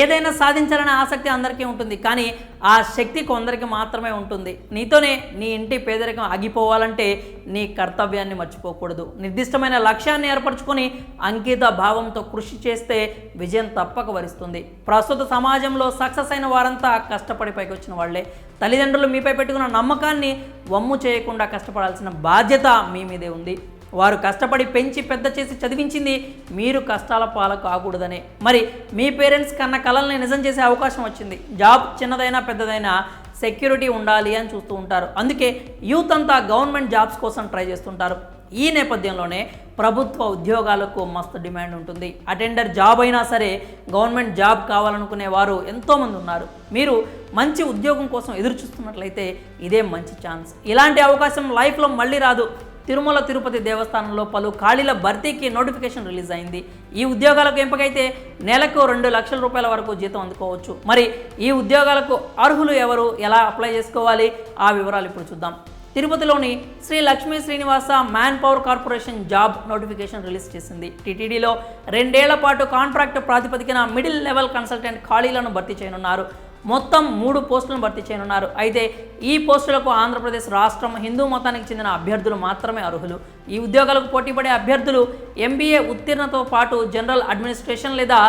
ఏదైనా సాధించాలనే ఆసక్తి అందరికీ ఉంటుంది కానీ ఆ శక్తి కొందరికి మాత్రమే ఉంటుంది. నీతోనే నీ ఇంటి పేదరికం ఆగిపోవాలంటే నీ కర్తవ్యాన్ని మర్చిపోకూడదు. నిర్దిష్టమైన లక్ష్యాన్ని ఏర్పరచుకొని అంకిత భావంతో కృషి చేస్తే విజయం తప్పక వరిస్తుంది. ప్రస్తుత సమాజంలో సక్సెస్ అయిన వారంతా కష్టపడి పైకి వచ్చిన వాళ్ళే. తల్లిదండ్రులు మీపై పెట్టుకున్న నమ్మకాన్ని వమ్ము చేయకుండా కష్టపడాల్సిన బాధ్యత మీ మీదే ఉంది. వారు కష్టపడి పెంచి పెద్ద చేసి చదివించింది మీరు కష్టాల పాలు కాకూడదనే మరి మీ పేరెంట్స్ కన్న కలల్ని నిజం చేసే అవకాశం వచ్చింది. జాబ్ చిన్నదైనా పెద్దదైనా సెక్యూరిటీ ఉండాలి అని చూస్తూ ఉంటారు. అందుకే యూత్ అంతా గవర్నమెంట్ జాబ్స్ కోసం ట్రై చేస్తుంటారు. ఈ నేపథ్యంలోనే ప్రభుత్వ ఉద్యోగాలకు మస్తు డిమాండ్ ఉంటుంది. అటెండర్ జాబ్ అయినా సరే గవర్నమెంట్ జాబ్ కావాలనుకునే వారు ఎంతోమంది ఉన్నారు. మీరు మంచి ఉద్యోగం కోసం ఎదురు చూస్తున్నట్లయితే ఇదే మంచి ఛాన్స్. ఇలాంటి అవకాశం లైఫ్లో మళ్ళీ రాదు. తిరుమల తిరుపతి దేవస్థానంలో పలు ఖాళీల భర్తీకి నోటిఫికేషన్ రిలీజ్ అయింది. ఈ ఉద్యోగాలకు ఎంపికైతే నెలకు రెండు లక్షల రూపాయల వరకు జీతం అందుకోవచ్చు. మరి ఈ ఉద్యోగాలకు అర్హులు ఎవరు? ఎలా అప్లై చేసుకోవాలి? ఆ వివరాలు ఇప్పుడు చూద్దాం. తిరుపతిలోని Sri Lakshmi Srinivasa man power corporation job notification release చేసింది. టీటీడీలో రెండేళ్ళ పాటు కాంట్రాక్ట్ ప్రాతిపదికన మిడిల్ లెవెల్ కన్సల్టెంట్ ఖాళీలను భర్తీ చేయనున్నారు. మొత్తం మూడు పోస్టులను భర్తీ చేయనున్నారు. అయితే ఈ పోస్టులకు ఆంధ్రప్రదేశ్ రాష్ట్రం హిందూ మతానికి చెందిన అభ్యర్థులు మాత్రమే అర్హులు. ఈ ఉద్యోగాలకు పోటీపడే అభ్యర్థులు ఎంబీఏ ఉత్తీర్ణతో పాటు జనరల్ అడ్మినిస్ట్రేషన్ లేదా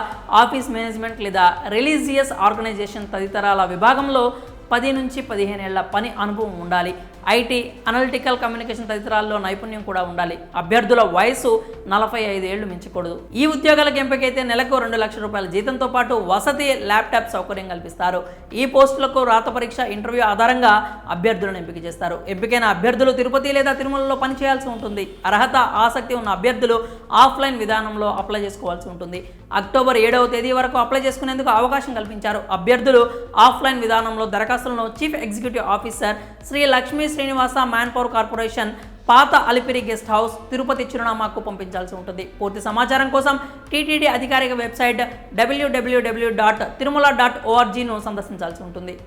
ఆఫీస్ మేనేజ్మెంట్ లేదా రిలీజియస్ ఆర్గనైజేషన్ తదితరాల విభాగంలో పది నుంచి పదిహేను ఏళ్ళ పని అనుభవం ఉండాలి. ఐటీ అనలిటికల్ కమ్యూనికేషన్ తదితరాల్లో నైపుణ్యం కూడా ఉండాలి. అభ్యర్థుల వయసు నలభై ఐదు ఏళ్ళు మించకూడదు. ఈ ఉద్యోగాలకు ఎంపికైతే నెలకు రెండు లక్షల రూపాయల జీతంతో పాటు వసతి ల్యాప్టాప్ సౌకర్యం కల్పిస్తారు. ఈ పోస్టులకు రాత పరీక్ష ఇంటర్వ్యూ ఆధారంగా అభ్యర్థులను ఎంపిక చేస్తారు. ఎంపికైన అభ్యర్థులు తిరుపతి లేదా తిరుమలలో పనిచేయాల్సి ఉంటుంది. అర్హత ఆసక్తి ఉన్న అభ్యర్థులు ఆఫ్లైన్ విధానంలో అప్లై చేసుకోవాల్సి ఉంటుంది. అక్టోబర్ ఏడవ తేదీ వరకు అప్లై చేసుకునేందుకు అవకాశం కల్పించారు. అభ్యర్థులు ఆఫ్లైన్ విధానంలో దరఖాస్తులను chief executive officer Sri Lakshmi Srinivasa man power corporation పాత అలిపిరి గెస్ట్ హౌస్ తిరుపతి చిరునామాకు పంపించాల్సి ఉంటుంది. పూర్తి సమాచారం కోసం టీటీడీ అధికారిక వెబ్సైట్ డబ్ల్యూడబ్ల్యూడబ్ల్యూ డాట్ తిరుమల డాట్ ఓఆర్జీను సందర్శించాల్సి ఉంటుంది.